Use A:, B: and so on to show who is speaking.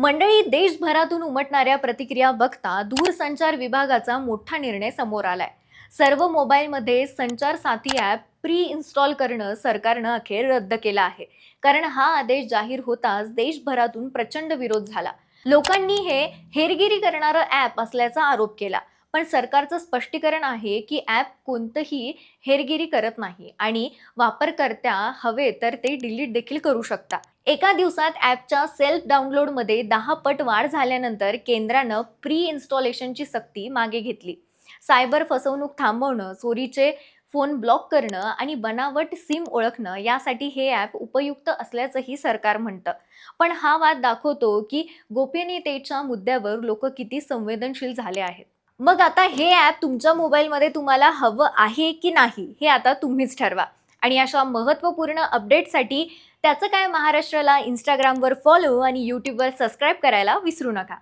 A: मंडळी देशभरातून उमटणाऱ्या प्रतिक्रिया बघता दूरसंचार विभागाचा मोठा निर्णय समोर आलाय. सर्व मोबाईलमध्ये संचार साथी ॲप प्री इन्स्टॉल करणं सरकारनं अखेर रद्द केलं आहे. कारण हा आदेश जाहीर होताच देशभरातून प्रचंड विरोध झाला. लोकांनी हे हेरगिरी करणारं ॲप असल्याचा आरोप केला. पण सरकारचं स्पष्टीकरण आहे की ॲप कोणतंही हेरगिरी करत नाही आणि वापरकर्त्या हवे तर ते डिलीट देखील करू शकता. एका दिवसात ॲपच्या सेल्फ डाउनलोडमध्ये दहा पट वाढ झाल्यानंतर केंद्रानं प्री इन्स्टॉलेशनची सक्ती मागे घेतली. सायबर फसवणूक थांबवणं चोरीचे फोन ब्लॉक करणं आणि बनावट सिम ओळखणं यासाठी हे ॲप उपयुक्त असल्याचंही सरकार म्हणतं. पण हा वाद दाखवतो की गोपनीयतेच्या मुद्द्यावर लोक किती संवेदनशील झाले आहेत. मग आता हे ॲप तुमच्या मोबाईलमध्ये तुम्हाला हवं आहे की नाही हे आता तुम्हीच ठरवा. आणि अशा महत्त्वपूर्ण अपडेटसाठी त्याचं काय महाराष्ट्राला इंस्टाग्रामवर फॉलो आणि यूट्यूबवर सबस्क्राईब करायला विसरू नका.